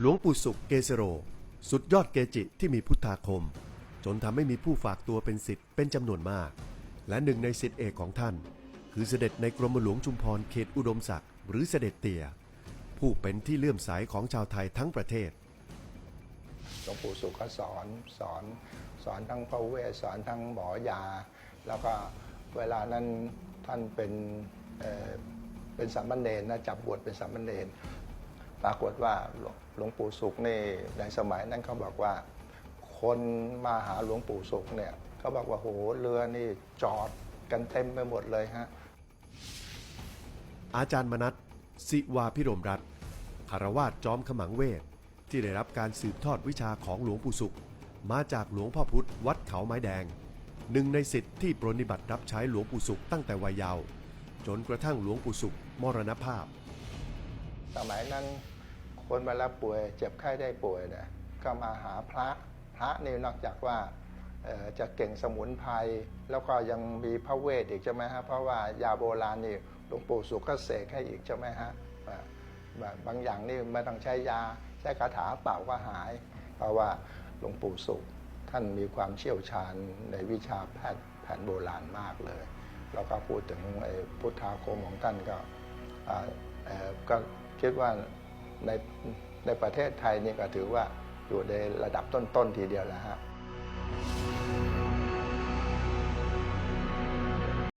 หลวงปู่สุขเกษโร สุดยอดเกจิที่มีพุทธาคม จนทำให้มีผู้ฝากตัวเป็นสิทธิ์เป็นจำนวนมาก และหนึ่งในสิทธิเอกของท่าน คือเสด็จในกรมหลวงชุมพรเขตอุดมศักดิ์หรือเสด็จเตี่ยผู้เป็นที่เลื่อมใสของชาวไทยทั้งประเทศหลวงปู่สุขก็สอนสอนสอนทั้งพระเวสสอนทั้งหมอยา แล้วก็เวลานั้นท่านเป็นเเป็นสามเณรนะจับบวชเป็นสามเณร ปรากฏว่าหลวงปู่สุขนี่ในสมัยนั้นเขาบอกว่า คนมาหาหลวงปู่สุขเนี่ยเขาบอกว่าโหเรือนี่จอดกันเต็มไปหมดเลยฮะอาจารย์มนัสสิวาพิรมรัตน์คารวาสจอมขมังเวทที่ได้รับการสืบทอดวิชาของหลวงปู่สุข มาจากหลวงพ่อพุธวัดเขาไม้แดง หนึ่งในสิทธิ์ที่ปรนนิบัติรับใช้หลวงปู่สุขตั้งแต่วัยเยาว์จนกระทั่งหลวงปู่สุขมรณภาพ สมัยนั้นคนเวลาป่วยเจ็บไข้ได้ป่วยเนี่ยก็มาหาพระพระนี่นอกจากว่าจะเก่งสมุนไพรแล้วก็ยังมีพระเวทอีกใช่ไหมฮะเพราะว่ายาโบราณนี่หลวงปู่สุขก็เสกให้อีกใช่ไหมฮะแบบบางอย่างนี่ไม่ต้องใช้ยาใช้คาถาเปล่าก็หาย เพราะว่าหลวงปู่สุขท่านมีความเชี่ยวชาญในวิชาแพทย์แผนโบราณมากเลย แล้วก็พูดถึงพุทธาคมของท่านก็อ่าก็ คิดว่าในในประเทศไทยนี่ก็ถือว่าอยู่ในระดับต้นๆทีเดียวแล้วฮะ